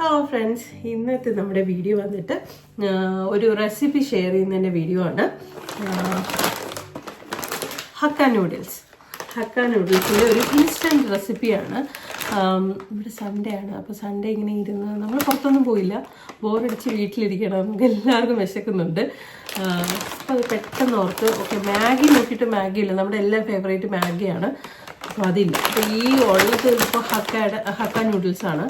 Hello friends ഇന്നത്തെ നമ്മുടെ video വന്നിട്ട് ഒരു റെസിപ്പി ഷെയർ ചെയ്യുന്നതിന്റെ വീഡിയോ ആണ്. ഹക്ക നൂഡിൽസ് ഹക്ക നൂഡിൽസിന്റെ ഒരു ഇൻസ്റ്റന്റ് റെസിപ്പിയാണ് ഇവിടെ സൺഡേ ആണ്. അപ്പോൾ സൺഡേ ഇങ്ങനെ ഇരുന്ന് നമ്മൾ പുറത്തൊന്നും പോയില്ല. ബോറടിച്ച് വീട്ടിലിരിക്കണം. നമുക്ക് എല്ലാവർക്കും വിശക്കുന്നുണ്ട്. അപ്പോൾ അത് പെട്ടെന്ന് ഓർത്ത് ഓക്കെ മാഗി നോക്കിയിട്ട് മാഗി ഇല്ല. നമ്മുടെ എല്ലാ ഫേവറേറ്റ് മാഗിയാണ്. അപ്പോൾ അതില്ല. അപ്പോൾ ഈ ഉള്ളത് ഇപ്പോൾ ഹക്കയുടെ ഹക്ക നൂഡിൽസാണ്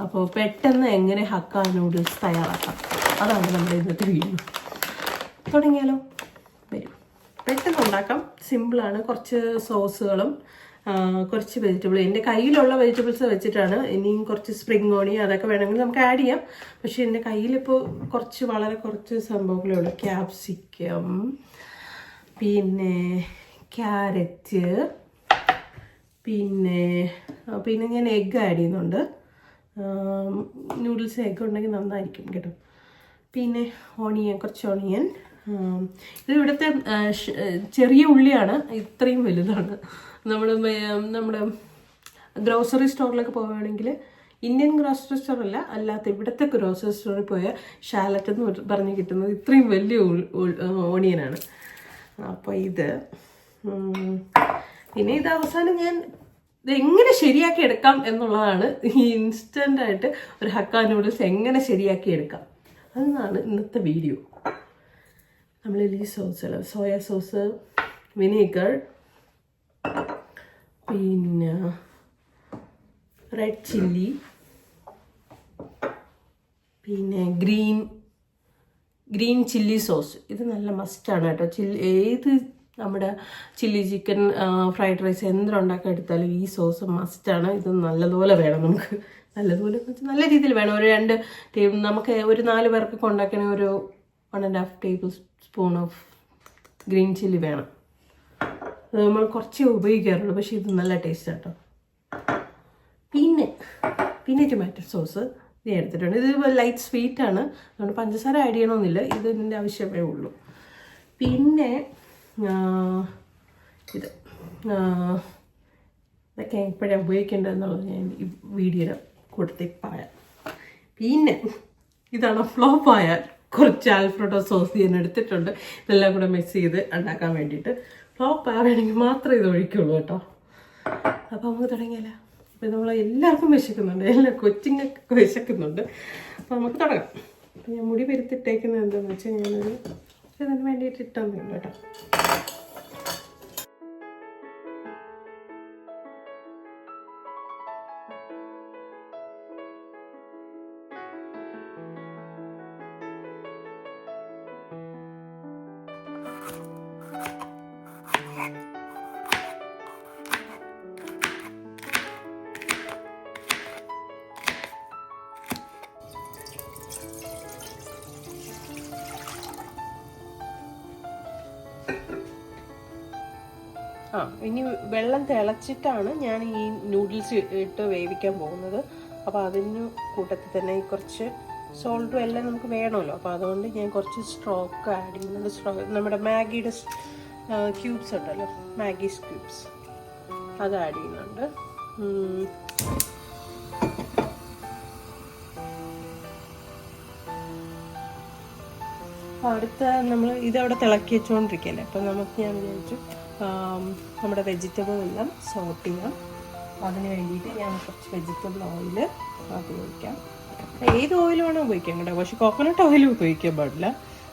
അപ്പോൾ പെട്ടെന്ന് എങ്ങനെ ഹക്ക നൂഡിൽസ് തയ്യാറാക്കാം? അതാണ് നമ്മുടെ ഇന്നത്തെ വീഡിയോ തുടങ്ങിയാലോ? വരും. പെട്ടെന്ന് ഉണ്ടാക്കാം. സിമ്പിളാണ് കുറച്ച് സോസുകളും കുറച്ച് വെജിറ്റബിൾ എന്റെ കയ്യിലുള്ള വെജിറ്റബിൾസ് വെച്ചിട്ടാണ് ഇനിയും കുറച്ച് സ്പ്രിംഗ് ഓണി അതൊക്കെ വേണമെങ്കിൽ നമുക്ക് ആഡ് ചെയ്യാം. പക്ഷേ എന്റെ കയ്യിലിപ്പോൾ കുറച്ച് വളരെ കുറച്ച് സംഭവങ്ങളേ ഉള്ളൂ ക്യാപ്സിക്കം പിന്നെ ക്യാരറ്റ് പിന്നെ പിന്നെ ഞാൻ എഗ്ഗ് ആഡ് ചെയ്യുന്നുണ്ട്. നൂഡിൽസ് എഗ്ഗ് ഉണ്ടെങ്കിൽ നന്നായിരിക്കും കേട്ടോ. പിന്നെ ഓണിയൻ കുറച്ച് ഓണിയൻ ഇത് ഇവിടുത്തെ ചെറിയ ഉള്ളിയാണ് ഇത്രയും വലുതാണ്. നമ്മൾ നമ്മുടെ ഗ്രോസറി സ്റ്റോറിലൊക്കെ പോവുകയാണെങ്കിൽ ഇന്ത്യൻ ഗ്രോസറി സ്റ്റോർ അല്ല അല്ലാത്ത ഇവിടുത്തെ ഗ്രോസറി സ്റ്റോറിൽ പോയ ഷാലറ്റ് എന്ന് പറഞ്ഞ് കിട്ടുന്നത് ഇത്രയും വലിയ ഓണിയനാണ് അപ്പോൾ ഇത് പിന്നെ ഇത് അവസാനം ഞാൻ എങ്ങനെ ശരിയാക്കി എടുക്കാം എന്നുള്ളതാണ് ഈ ഇൻസ്റ്റന്റ് ആയിട്ട് ഒരു ഹക്ക നൂഡിൽസ് എങ്ങനെ ശരിയാക്കി എടുക്കാം. അതാണ് ഇന്നത്തെ വീഡിയോ നമ്മൾ ഈ സോസുകൾ സോയ സോസ് വിനീഗർ പിന്നെ റെഡ് ചില്ലി പിന്നെ ഗ്രീൻ ഗ്രീൻ ചില്ലി സോസ് ഇത് നല്ല മസ്റ്റാണ് കേട്ടോ. ചില്ലി ഏത് നമ്മുടെ ചില്ലി ചിക്കൻ ഫ്രൈഡ് റൈസ് എന്തുണ്ടാക്കാൻ എടുത്താലും ഈ സോസ് മസ്റ്റാണ് ഇത് നല്ലതുപോലെ വേണം നമുക്ക്. നല്ലതുപോലെ നല്ല രീതിയിൽ വേണം. ഒരു രണ്ട് ടേബിൾ നമുക്ക് ഒരു നാല് പേർക്കൊക്കെ ഉണ്ടാക്കണ ഒരു one and half tablespoon of green chilli വേണം. അത് നമ്മൾ കുറച്ചേ ഉപയോഗിക്കാറുള്ളൂ പക്ഷേ ഇത് നല്ല ടേസ്റ്റ് കേട്ടോ പിന്നെ പിന്നെ ടൊമാറ്റോ സോസ് ഞാൻ എടുത്തിട്ടുണ്ട്. ഇത് ലൈറ്റ് സ്വീറ്റ് ആണ്. അതുകൊണ്ട് പഞ്ചസാര ആഡ് ചെയ്യണമെന്നില്ല. ഇത് ഇതിന്റെ ആവശ്യമേ ഉള്ളൂ. പിന്നെ ഇത് ഇതൊക്കെ എപ്പോഴാണ് ഉപയോഗിക്കേണ്ടതെന്നുള്ളത് ഞാൻ ഈ വീഡിയോയുടെ കൂട്ടത്തിൽ പറയാം. പിന്നെ ഇതാണ് ഫ്ലോപ്പ് ആയാൽ കുറച്ച് ആൽഫ്രോട്ടോ സോസ് ഞാൻ എടുത്തിട്ടുണ്ട്. ഇതെല്ലാം കൂടെ മിക്സ് ചെയ്ത് ഉണ്ടാക്കാൻ വേണ്ടിയിട്ട്. ഫ്ലോപ്പ് ആവുകയാണെങ്കിൽ മാത്രമേ ഇത് ഒഴിക്കുള്ളൂ കേട്ടോ. അപ്പോൾ നമുക്ക് തുടങ്ങിയാലോ? ഇപ്പം നമ്മൾ എല്ലാവർക്കും വിശക്കുന്നുണ്ട്. എല്ലാ കൊച്ചിങ്ങൊക്കെ വിശക്കുന്നുണ്ട്. അപ്പോൾ നമുക്ക് തുടങ്ങാം. അപ്പം ഞാൻ മുടി പെരുത്തിട്ടേക്കുന്നത് എന്താണെന്ന് വെച്ചാൽ ഞാനൊരു ഇതിന് വേണ്ടിയിട്ട് ഇട്ടൊന്നുമില്ല കേട്ടോ. Música ആ ഇനി വെള്ളം തിളച്ചിട്ടാണ് ഞാൻ ഈ നൂഡിൽസ് ഇട്ട് വേവിക്കാൻ പോകുന്നത്. അപ്പോൾ അതിന് കൂട്ടത്തിൽ തന്നെ കുറച്ച് സോൾട്ടും എല്ലാം നമുക്ക് വേണമല്ലോ. അപ്പോൾ അതുകൊണ്ട് ഞാൻ കുറച്ച് സ്ട്രോക്ക് ആഡ് ചെയ്യുന്നുണ്ട്. സ്ട്രോ നമ്മുടെ മാഗിയുടെ ക്യൂബ്സ് ഉണ്ടല്ലോ. മാഗീസ് ക്യൂബ്സ് അത് ആഡ് ചെയ്യുന്നുണ്ട്. അടുത്ത നമ്മൾ ഇതവിടെ തിളക്കി വെച്ചുകൊണ്ടിരിക്കുകയല്ലേ അപ്പം നമുക്ക് ഞാൻ വിചാരിച്ചു നമ്മുടെ വെജിറ്റബിൾ എല്ലാം സോട്ട് ചെയ്യാം അതിന് വേണ്ടിയിട്ട് ഞാൻ കുറച്ച് വെജിറ്റബിൾ ഓയിൽ ഉപയോഗിക്കാം ഏത് ഓയിൽ വേണോ ഉപയോഗിക്കാം കേട്ടോ. പക്ഷെ കോക്കനട്ട് ഓയിൽ ഉപയോഗിക്കാൻ പാടില്ല.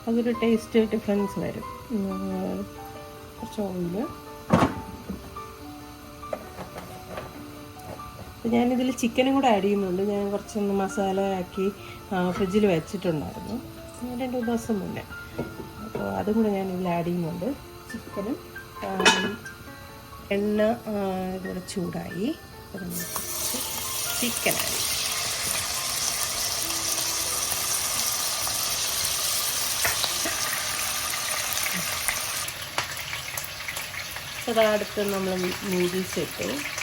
അതൊരു ടേസ്റ്റ് ഡിഫറൻസ് വരും. കുറച്ച് അപ്പോൾ ഞാനിതിൽ ചിക്കനും കൂടെ ആഡ് ചെയ്യുന്നുണ്ട്. ഞാൻ കുറച്ചൊന്ന് മസാല ആക്കി ഫ്രിഡ്ജിൽ വെച്ചിട്ടുണ്ടായിരുന്നു. രണ്ട് ദിവസം മുന്നേ. അപ്പോൾ അതും കൂടെ ഞാനിതിൽ ആഡ് ചെയ്യുന്നുണ്ട്. ചിക്കനും എണ്ണ ഇവിടെ ചൂടായി. ചിക്കൻ ആഡ് അടുത്ത് നമ്മൾ നൂഡിൽസ് ഇട്ടു.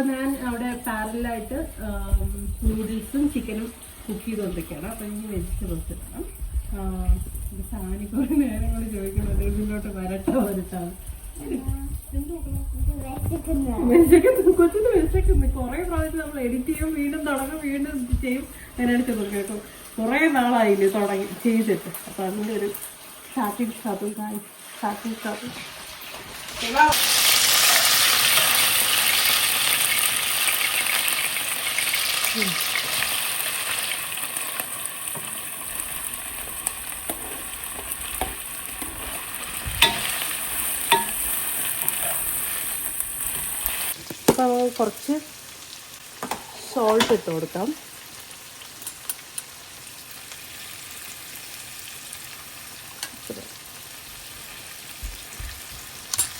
അപ്പോൾ ഞാൻ അവിടെ പാരലായിട്ട് നൂഡിൽസും ചിക്കനും കുക്ക് ചെയ്തുകൊണ്ടിരിക്കുകയാണ്. അപ്പോൾ ഇനി വെജിറ്റബിൾസ് ഇടണം. സാധനം കുറേ നേരം കൂടി ചോദിക്കുന്നുണ്ട് ഇതിലോട്ട് വരട്ടോ വരട്ടോ. വിശക്കുന്ന കൊച്ചിന് വിശക്കുന്നു കുറേ പ്രാവശ്യം നമ്മൾ എഡിറ്റ് ചെയ്യും വീണ്ടും തുടങ്ങും വീണ്ടും ചെയ്യും. അതിനാണ് ചെന്നത് കേട്ടോ കുറെ നാളായില്ലേ തുടങ്ങി ചെയ്തിട്ട്. അപ്പൊ അതിന്റെ ഒരു സ്റ്റാർട്ടിങ് സ്റ്റാർട്ടിങ് സ്റ്റാർട്ടിങ് സ്റ്റാർട്ടിങ് അപ്പോൾ കുറച്ച് സോൾട്ട് ഇട്ട് കൊടുക്കാം.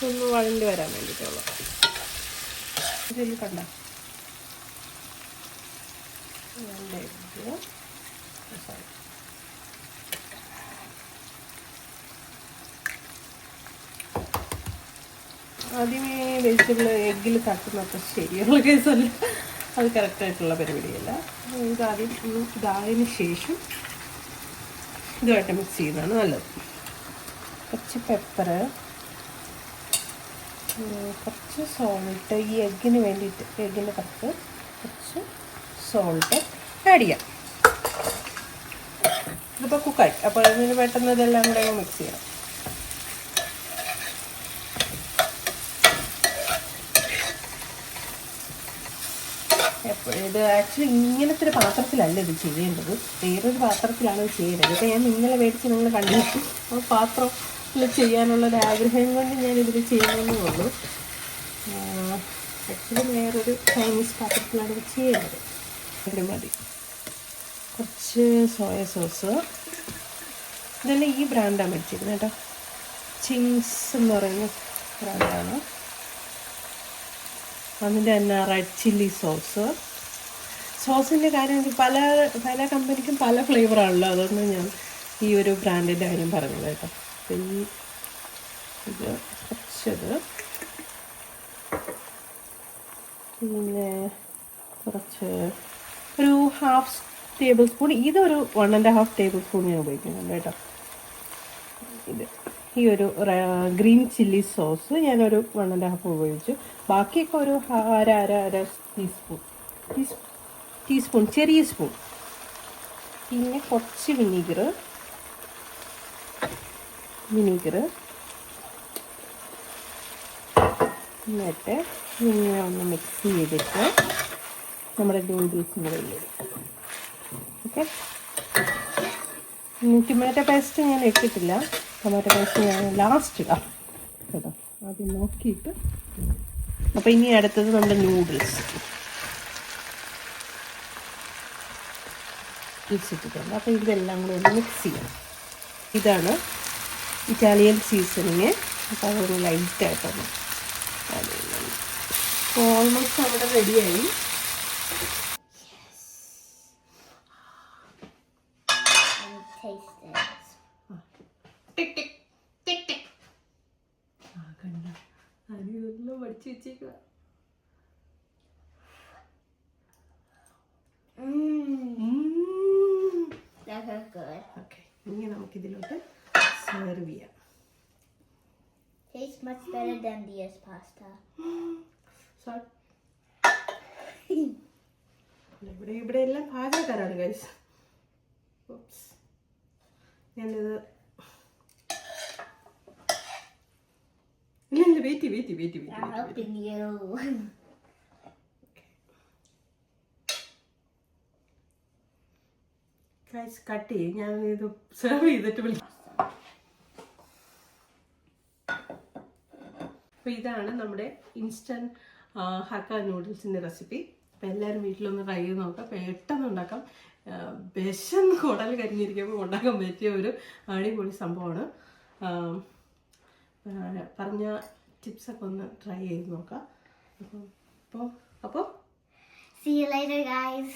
ഒന്ന് വഴണ്ടി വരാൻ വേണ്ടിയിട്ടുള്ള. ഇതിൽ കണ്ട. രണ്ട് egg. സോറി ആദ്യമേ വെജിറ്റബിൾ എഗ്ഗിൽ തട്ടുന്നൊക്കെ ശരിയുള്ള കേസല്ല അത് കറക്റ്റായിട്ടുള്ള പരിപാടിയല്ല. ഇതാദ്യം ഇതായതിനു ശേഷം ഇതുമായിട്ട് മിക്സ് ചെയ്യുന്നതാണ് നല്ലത്. കുറച്ച് പെപ്പർ കുറച്ച് സോൾട്ട് ഈ എഗ്ഗിന് വേണ്ടിയിട്ട് എഗ്ഗിന്റെ പുറത്ത് കുറച്ച് സോൾട്ട് ആഡ് ചെയ്യാം. ഇതിപ്പോൾ കുക്കായി അപ്പോൾ അതിന് പെട്ടെന്ന് ഇതെല്ലാം കൂടെ മിക്സ് ചെയ്യണം ഇത് ആക്ച്വലി ഇങ്ങനത്തെ ഒരു പാത്രത്തിലല്ല ഇത് ചെയ്യേണ്ടത്. വേറൊരു പാത്രത്തിലാണ് ഇത് ചെയ്യേണ്ടത്. ഇപ്പം ഞാൻ ഇന്നലെ മേടിച്ച് നിങ്ങൾ കണ്ടിട്ട് ആ പാത്രത്തിൽ ചെയ്യാനുള്ള ഒരു ആഗ്രഹം കൊണ്ട് ഞാൻ ഇതിൽ ചെയ്യുന്നതേ ഉള്ളൂ. ആക്ച്വലി വേറൊരു ചൈനീസ് പാത്രത്തിലാണ് ഇത് ചെയ്യുന്നത് ഇത് മതി. കുറച്ച് സോയ സോസ് ഇതെല്ലാം ഈ ബ്രാൻഡാണ് മേടിച്ചിരുന്നത് കേട്ടോ. ചിങ്സ് എന്ന് പറയുന്ന ബ്രാൻഡാണ് അതിന്റെ തന്നെ റെഡ് ചില്ലി സോസ് സോസിന്റെ കാര്യം എനിക്ക് പല പല കമ്പനിക്കും പല ഫ്ലേവറാണല്ലോ അതുകൊണ്ട് ഞാൻ ഈ ഒരു ബ്രാൻഡിന്റെ കാര്യം പറഞ്ഞത് കേട്ടോ. അപ്പം ഈ ഇത് കുറച്ചത്. പിന്നെ കുറച്ച് ഒരു ഹാഫ് ടേബിൾ സ്പൂൺ ഇതൊരു one and half tablespoon ഞാൻ ഉപയോഗിക്കുന്നുണ്ട് കേട്ടോ. ഇത് ഈ ഒരു ഗ്രീൻ ചില്ലി സോസ് ഞാനൊരു വൺ ആൻഡ് ഹാഫ് ഉപയോഗിച്ചു. ബാക്കിയൊക്കെ ഒരു അര അര അര ടീസ്പൂൺ ടീസ് ടീസ്പൂൺ ചെറിയ സ്പൂൺ പിന്നെ കുറച്ച് വിനീഗർ വിനീഗർ എന്നിട്ട് ഇങ്ങനെ ഒന്ന് മിക്സ് ചെയ്തിട്ട് നമ്മുടെ നൂഡിൽസിന്റെ കയ്യിൽ ഓക്കെ. ടൊമാറ്റോ പേസ്റ്റ് ഞാൻ ഇട്ടിട്ടില്ല. ടൊമാറ്റോ പേസ്റ്റ് ഞാൻ ലാസ്റ്റ് ഇടാം. കേട്ടോ ആദ്യം നോക്കിയിട്ട്. അപ്പോൾ ഇനി അടുത്തത് നമ്മുടെ നൂഡിൽസ് ഇട്ടിട്ടുണ്ട്. അപ്പോൾ ഇതെല്ലാം കൂടെ ഒന്ന് മിക്സ് ചെയ്യണം. ഇതാണ് ഇറ്റാലിയൻ സീസണിങ് അപ്പോൾ അതൊന്ന് ലൈറ്റായിട്ടൊന്ന് ഓൾമോസ്റ്റ് അവിടെ റെഡിയായി ടിക് ടിക് ടിക് ടിക്. ആ കണ്ട. അരിയെല്ലാം പഠിച്ചു വെച്ചേക്കുക. ഓക്കെ ഇനി നമുക്കിതിലോട്ട് സെർവ് ചെയ്യാം. Tastes much better than Dia's pasta. Sorry ഇവിടെ ഇവിടെ എല്ലാം പാചകക്കാരാണ് ഗൈസ് ഞാനിത് ഇല്ല ഇല്ല wait wait wait wait. Guys cut ചെയ്യും. ഞാൻ ഇത് സെർവ് ചെയ്തിട്ട് വിളിക്കാം അപ്പോൾ ഇതാണ് നമ്മുടെ ഇൻസ്റ്റന്റ് ഹക്ക നൂഡിൽസിന്റെ റെസിപ്പി അപ്പോൾ എല്ലാവരും വീട്ടിലൊന്ന് ട്രൈ ചെയ്ത് നോക്കാം. പെട്ടെന്ന് ഉണ്ടാക്കാം. വിശന്ന് കുടൽ കരിഞ്ഞിരിക്കുമ്പോൾ ഉണ്ടാക്കാൻ പറ്റിയ ഒരു അടിപൊളി സംഭവമാണ്. പറഞ്ഞ ടിപ്സൊക്കെ ഒന്ന് ട്രൈ ചെയ്ത് നോക്കാം. അപ്പം അപ്പോൾ അപ്പോൾ See you later, guys.